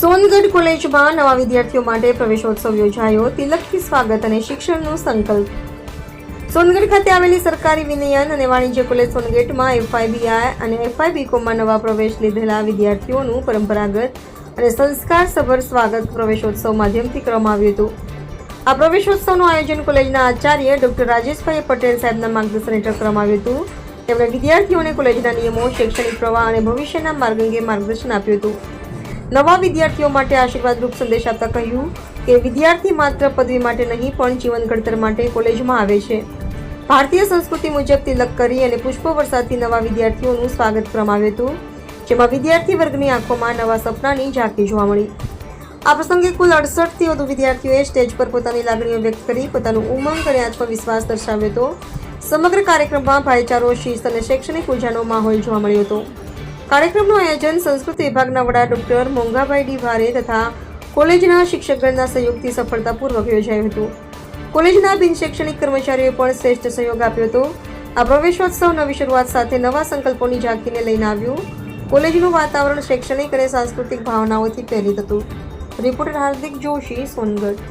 સોનગઢ કોલેજમાં નવા વિદ્યાર્થીઓ માટે પ્રવેશોત્સવ યોજાયો. તિલકથી સ્વાગત અને શિક્ષણનો સંકલ્પ. સોનગઢ ખાતે આવેલી સરકારી વિનયન અને વાણિજ્ય કોલેજ સોનગેટમાં એફઆઈબીઆઈ અને એફઆઈબી કોમમાં નવા પ્રવેશ લીધેલા વિદ્યાર્થીઓનું પરંપરાગત અને સંસ્કારસભર સ્વાગત પ્રવેશોત્સવ માધ્યમથી કરવામાં આવ્યું હતું. આ પ્રવેશોત્સવનું આયોજન કોલેજના આચાર્ય ડોક્ટર રાજેશભાઈ પટેલ સાહેબના માર્ગદર્શન હેઠળ કરવામાં આવ્યું હતું. તેમણે વિદ્યાર્થીઓને કોલેજના નિયમો, શૈક્ષણિક પ્રવાહ અને ભવિષ્યના માર્ગ અંગે માર્ગદર્શન આપ્યું હતું. નવા વિદ્યાર્થીઓ માટે આશીર્વાદરૂપ સંદેશ આપતા કહ્યું કે વિદ્યાર્થી માત્ર પદવી માટે નહીં, પણ જીવન ઘડતર માટે કોલેજમાં આવે છે. ભારતીય સંસ્કૃતિ મુજબ તિલક કરી અને પુષ્પ વરસાદથી નવા વિદ્યાર્થીઓનું સ્વાગત કરવામાં આવ્યું હતું, જેમાં વિદ્યાર્થી વર્ગની આંખોમાં નવા સપનાની ઝાંકી જોવા મળી. આ પ્રસંગે કુલ અડસઠથી વધુ વિદ્યાર્થીઓએ સ્ટેજ પર પોતાની લાગણીઓ વ્યક્ત કરી, પોતાનું ઉમંગ અને આત્મવિશ્વાસ દર્શાવ્યો હતો. સમગ્ર કાર્યક્રમમાં ભાઈચારો, શિસ્ત અને શૈક્ષણિક ઉર્જાનો માહોલ જોવા મળ્યો હતો. કાર્યક્રમનું આયોજન સંસ્કૃત વિભાગના વડા ડોક્ટર મોંઘાભાઈ ડી ભારે તથા કોલેજના શિક્ષકગણના સહયોગથી સફળતાપૂર્વક યોજાયું હતું. કોલેજના બિન શૈક્ષણિક કર્મચારીઓએ પણ શ્રેષ્ઠ સહયોગ આપ્યો હતો. આ પ્રવેશોત્સવ નવી શરૂઆત સાથે નવા સંકલ્પોની ઝાંકીને લઈને આવ્યું. કોલેજનું વાતાવરણ શૈક્ષણિક અને સાંસ્કૃતિક ભાવનાઓથી પ્રેરિત હતું. રિપોર્ટર હાર્દિક જોશી સોનગઢ.